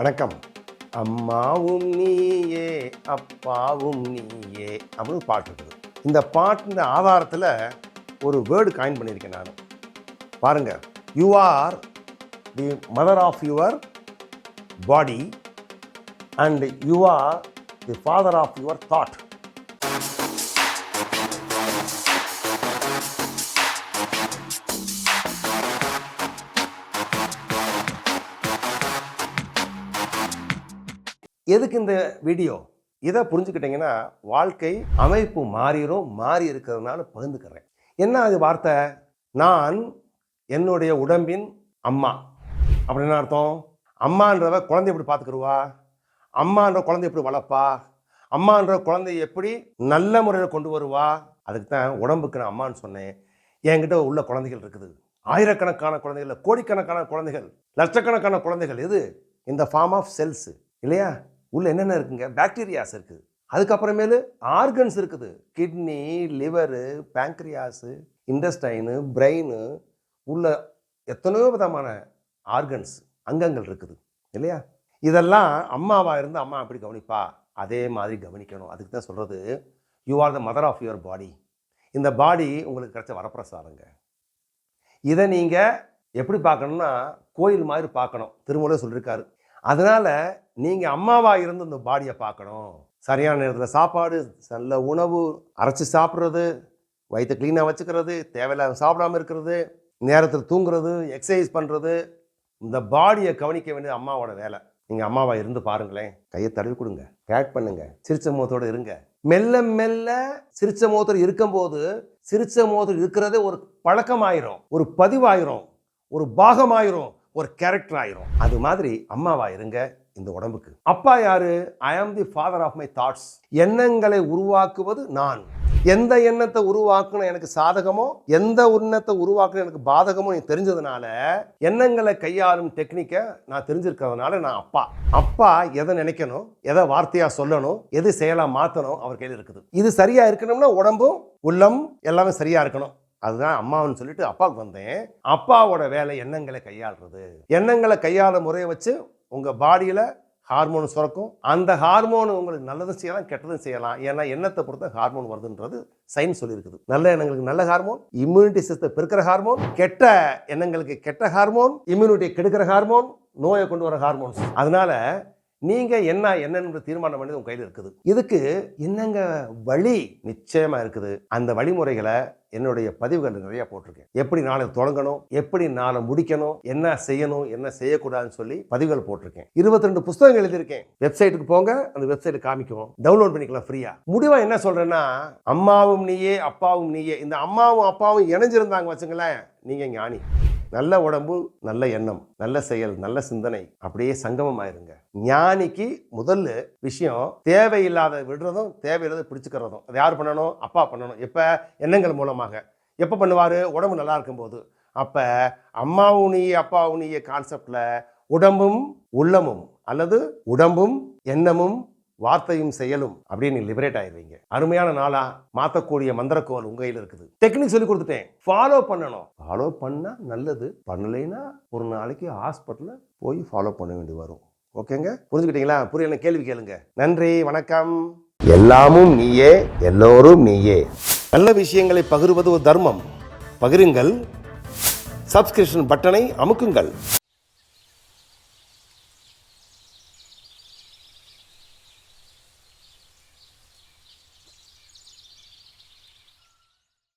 வணக்கம். அம்மாவும் நீயே அப்பாவும் நீயே அப்படின்னு பாட்டு இருக்குது. இந்த பாட்டின் ஆதாரத்தில் ஒரு வேர்டு காயின் பண்ணியிருக்கேன் நான். பாருங்க. You are the mother of your body and you are the father of your thought எதுக்கு இந்த வீடியோ? இதை புரிஞ்சுக்கிட்டீங்கன்னா வாழ்க்கை அமைப்பு மாறிடும் மாறி இருக்கிறதுனால பகிர்ந்துக்கிறேன். என்ன அது வார்த்தை? நான் என்னுடைய உடம்பின் அம்மா. அப்படின்னு அர்த்தம்? அம்மான்றவ குழந்தை எப்படி பார்த்துக்கிடுவா அம்மான்ற குழந்தை எப்படி வளர்ப்பா? அம்மான்ற குழந்தைய எப்படி நல்ல முறையில் கொண்டு வருவா? அதுக்கு தான் உடம்புக்கு நான் அம்மான்னு சொன்னேன். என்கிட்ட உள்ள குழந்தைகள் இருக்குது. ஆயிரக்கணக்கான குழந்தைகள் கோடிக்கணக்கான குழந்தைகள் லட்சக்கணக்கான குழந்தைகள். எது? இந்த ஃபார்ம் ஆஃப் செல்ஸ் இல்லையா? உள்ளே என்னென்ன இருக்குங்க? பாக்டீரியாஸ் இருக்குது அதுக்கப்புறமேலு ஆர்கன்ஸ் இருக்குது. Kidney liver pancreas intestine brain உள்ள எத்தனையோ விதமான ஆர்கன்ஸ் அங்கங்கள் இருக்குது. இல்லையா? இதெல்லாம் அம்மாவாக இருந்து அம்மா அப்படி கவனிப்பா? அதே மாதிரி கவனிக்கணும். அதுக்கு தான் சொல்கிறது you are the mother of your body இந்த பாடி உங்களுக்கு கிடைச்ச வரப்பிரசாதங்க. இதை நீங்கள் எப்படி பார்க்கணும்னா கோயில் மாதிரி பார்க்கணும். திருமூல சொல்லியிருக்காரு அதனால் நீங்கள் அம்மாவாக இருந்து இந்த பாடியை பார்க்கணும். சரியான நேரத்தில் சாப்பாடு நல்ல உணவு அரைச்சி சாப்பிட்றது வயிற்றை க்ளீனாக வச்சுக்கிறது தேவையில்லாத சாப்பிடாம இருக்கிறது நேரத்தில் தூங்குறது எக்ஸசைஸ் பண்ணுறது இந்த பாடியை கவனிக்க வேண்டியது அம்மாவோட வேலை. நீங்கள் அம்மாவா இருந்து பாருங்களேன். கையை தடவி கொடுங்க. கேட் பண்ணுங்க. சிரிச்ச முகத்தோடு இருங்க. மெல்ல மெல்ல சிரிச்ச முகத்தோடு இருக்கும்போது சிரிச்ச முகத்தோடு இருக்கிறதே ஒரு பழக்கமாயிரும். ஒரு பதிவாயிரும். ஒரு பாகமாயிரும். ஒரு கேரக்டர் ஆயிரும். அது மாதிரி அம்மாவா இருங்க இந்த உடம்புக்கு. அப்பா யாரு? I am the father of my thoughts எண்ணங்களை உருவாக்குவது நான். எந்த எண்ணத்தை உருவாக்கணும் எனக்கு சாதகமோ எந்த எண்ணத்தை உருவாக்கணும் எனக்கு பாதகமோ எனக்கு தெரிஞ்சதுனால எண்ணங்களை கையாளும் டெக்னிக்கை நான் தெரிஞ்சிருக்கிறதுனால நான் அப்பா. அப்பா எதை நினைக்கணும் எதை வார்த்தையா சொல்லணும் எது செயலா மாற்றணும் அவர் கையில் இருக்குது. இது சரியா இருக்கணும்னா உடம்பும் உள்ளம் எல்லாமே சரியா இருக்கணும். அதுதான் அம்மாவுன்னு சொல்லிட்டு அப்பாவுக்கு வந்தேன். அப்பாவோட வேலை எண்ணங்களை கையாளுறது. எண்ணங்களை கையாள முறையை வச்சு உங்கள் பாடியில் ஹார்மோன் சுரக்கும். அந்த ஹார்மோன் உங்களுக்கு நல்லதும் செய்யலாம் கெட்டதும் செய்யலாம். ஏன்னா எண்ணத்தை பொறுத்த ஹார்மோன் வருதுன்றது சயின்ஸ் சொல்லியிருக்குது. நல்ல எண்ணங்களுக்கு நல்ல ஹார்மோன் இம்யூனிட்டி சிஸ்டத்தை பெருக்கிற ஹார்மோன் கெட்ட எண்ணங்களுக்கு கெட்ட ஹார்மோன் இம்யூனிட்டியை கெடுக்கிற ஹார்மோன் நோயை கொண்டு வர ஹார்மோன்ஸ் அதனால நீங்க என்ன என்னன்னு தீர்மானம் பண்ணி உங்க கையில் இருக்குது. இதுக்கு என்னங்க வழி நிச்சயமா இருக்குது? அந்த வழிமுறைகளை என்னுடைய பதிவுகள் நிறைய போட்டிருக்கேன். எப்படி நாளை தொடங்கணும்? எப்படி நாளை முடிக்கணும்? என்ன செய்யணும்? என்ன செய்யக்கூடாதுன்னு சொல்லி பதிவுகள் போட்டிருக்கேன். இருபத்தி ரெண்டு புஸ்தகங்கள் எழுதியிருக்கேன். வெப்சைட்டுக்கு போங்க. அந்த வெப்சைட் காமிக்கும். டவுன்லோட் பண்ணிக்கலாம் ஃப்ரீயா முடிவா என்ன சொல்றேன்னா அம்மாவும் நீயே அப்பாவும் நீயே. இந்த அம்மாவும் அப்பாவும் இணைஞ்சிருந்தாங்க வச்சுங்களேன் நீங்க ஞானி. நல்ல உடம்பு நல்ல எண்ணம் நல்ல செயல் நல்ல சிந்தனை அப்படியே சங்கமம் ஆயிருங்க ஞானிக்கு முதல்ல விஷயம் தேவையில்லாத விடுறதும் தேவையில்லாத பிடிச்சுக்கிறதும். அது யார் பண்ணணும்? அப்பா பண்ணணும். எப்போ? எண்ணங்கள் மூலமாக. எப்போ பண்ணுவார்? உடம்பு நல்லா இருக்கும்போது. அப்போ அம்மாவும் நீ அப்பாவும் கான்செப்டில் உடம்பும் உள்ளமும் அல்லது உடம்பும் எண்ணமும் வார்த்தையும் செயலும் அப்படின்னு லிபரேட் ஆயிடுவீங்க அருமையான நாளா மாற்றக்கூடிய மந்திரக்கோல் உங்க கையில் இருக்குது. டெக்னிக் சொல்லி கொடுத்துட்டேன். ஃபாலோ பண்ணணும். ஃபாலோ பண்ணா நல்லது. பண்ணலைன்னா ஒரு நாளைக்கு ஹாஸ்பிட்டலில் போய் ஃபாலோ பண்ண வேண்டி வரும். ஓகேங்க புரிஞ்சுக்கிட்டீங்களா? புரியல கேள்வி கேளுங்க. நன்றி வணக்கம். எல்லாமும் நீயே எல்லோரும் நீயே. நல்ல விஷயங்களை பகிர்வது ஒரு தர்மம். பகிருங்கள். சப்ஸ்கிரிப்ஷன் பட்டனை அமுக்குங்கள்.